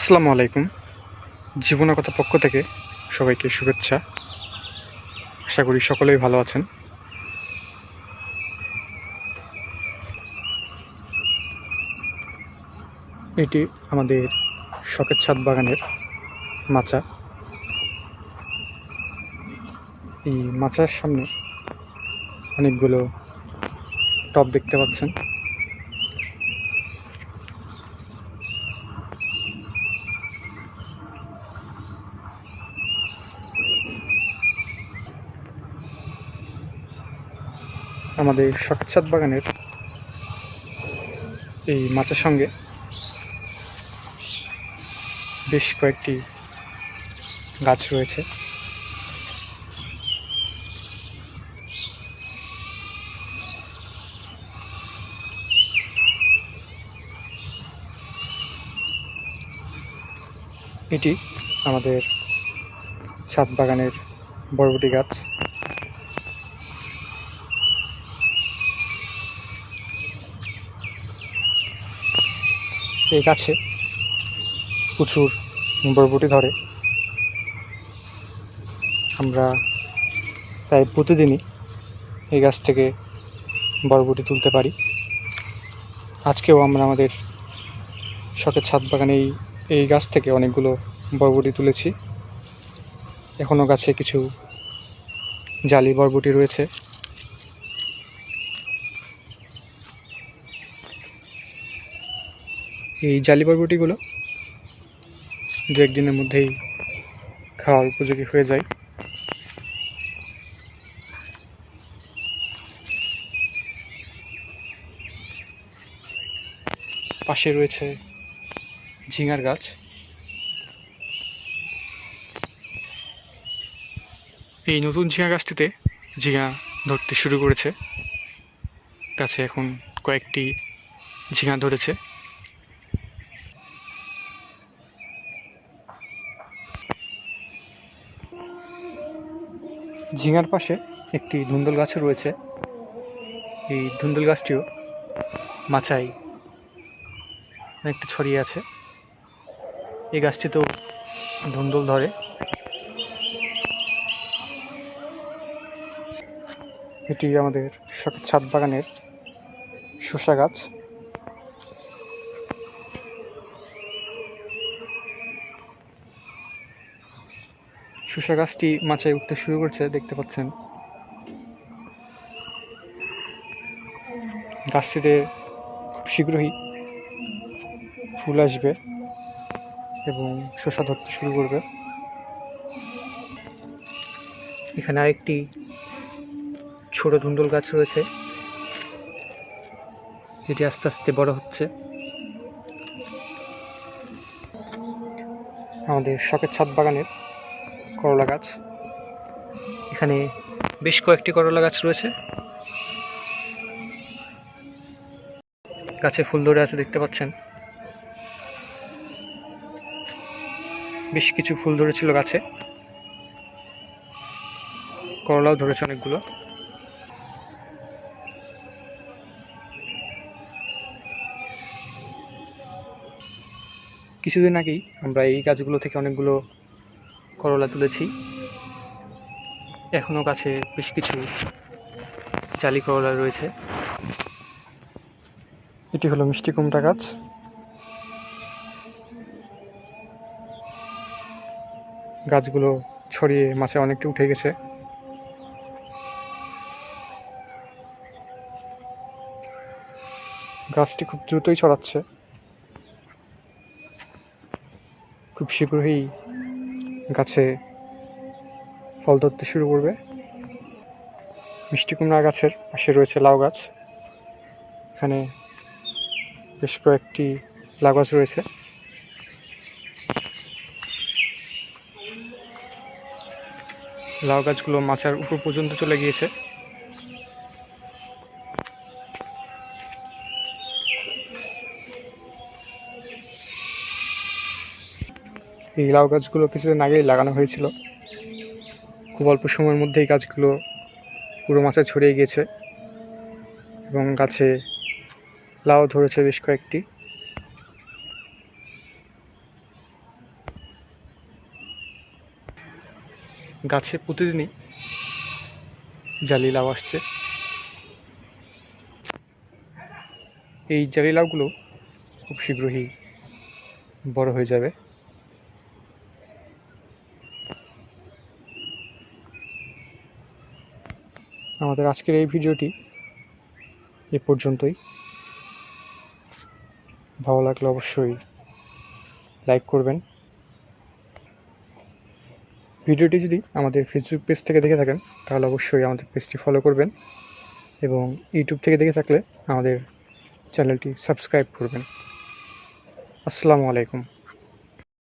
আসসালামু আলাইকুম। জীবনকথা পক্ষ থেকে সবাইকে শুভেচ্ছা। আশা করি সকলেই ভালো আছেন। এটি আমাদের শখের ছাদ বাগানের মাচা। এই মাচার সামনে অনেকগুলো টব দেখতে পাচ্ছেন। আমাদের ছাদ বাগানের এই মাছের সঙ্গে বেশ কয়েকটি গাছ রয়েছে। এটি আমাদের ছাদ বাগানের বরবটি গাছ। এই গাছে। প্রচুর বরবটি ধরে। আমরা প্রায় প্রতিদিনই এই গাছ থেকে বরবটি তুলতে পারি। আজকেও আমরা আমাদের শখের ছাদ বাগানে এই এই গাছ থেকে অনেকগুলো বরবটি তুলেছি। এখনও গাছে কিছু জালি বরবটি রয়েছে। এই জালি বরবটিগুলো দু একদিনের মধ্যেই খাওয়ার উপযোগী হয়ে যায়। পাশে রয়েছে ঝিঙার গাছ। এই নতুন ঝিঙা গাছটিতে ঝিঙা ধরতে শুরু করেছে। গাছে এখন কয়েকটি ঝিঙা ধরেছে। ঝিঙার পাশে একটি ধুন্দল গাছও রয়েছে। এই ধুন্দল গাছটিও মাচায় অনেকটা ছড়িয়ে আছে। এই গাছটিতেও ধুন্দল ধরে। এটি আমাদের ছাদ বাগানের শসা গাছ। শসা গাছটি মাচায় উঠতে শুরু করছে, দেখতে পাচ্ছেন। গাছটিতে খুব শীঘ্রই ফুল আসবে এবং শসা ধরতে শুরু করবে। এখানে আরেকটি ছোট ধুন্দুল গাছ রয়েছে, যেটি আস্তে আস্তে বড় হচ্ছে। আমাদের শখের ছাদ বাগানের করলা গাছ। এখানে বেশ কয়েকটি করলা গাছ রয়েছে। গাছে ফুল ধরে আছে, দেখতে পাচ্ছেন। বেশ কিছু ফুল ধরেছিল গাছে। করলাও ধরেছে অনেকগুলো। কিছুদিন আগেই আমরা এই গাছগুলো থেকে অনেকগুলো করলা তুলেছি। এখনও গাছে বেশ কিছু জালি করলা রয়েছে। এটি হলো মিষ্টি কুমড়া গাছ। গাছগুলো ছড়িয়ে মাছে অনেকটা উঠে গেছে। গাছটি খুব দ্রুতই ছড়াচ্ছে। খুব শীঘ্রই গাছে ফল ধরতে শুরু করবে। মিষ্টি কুমড়া গাছের পাশে রয়েছে লাউ গাছ। এখানে বেশ কয়েকটি লাউ গাছ রয়েছে। লাউ গাছগুলো মাচার উপর পর্যন্ত চলে গিয়েছে। এই লাউ গাছগুলো কিছুদিন আগেই লাগানো হয়েছিল। খুব অল্প সময়ের মধ্যে এই গাছগুলো পুরো মাছে ছড়িয়ে গিয়েছে এবং গাছে লাউ ধরেছে বেশ কয়েকটি। গাছে প্রতিদিনই জালি লাউ আসছে। এই জালি লাউগুলো খুব শীঘ্রই বড় হয়ে যাবে। আমাদের আজকের এই ভিডিওটি এ পর্যন্তই। ভালো লাগলে অবশ্যই লাইক করবেন। ভিডিওটি যদি আমাদের ফেসবুক পেজ থেকে দেখে থাকেন, তাহলে অবশ্যই আমাদের পেজটি ফলো করবেন এবং ইউটিউব থেকে দেখে থাকলে আমাদের চ্যানেলটি সাবস্ক্রাইব করবেন। আসসালামু আলাইকুম।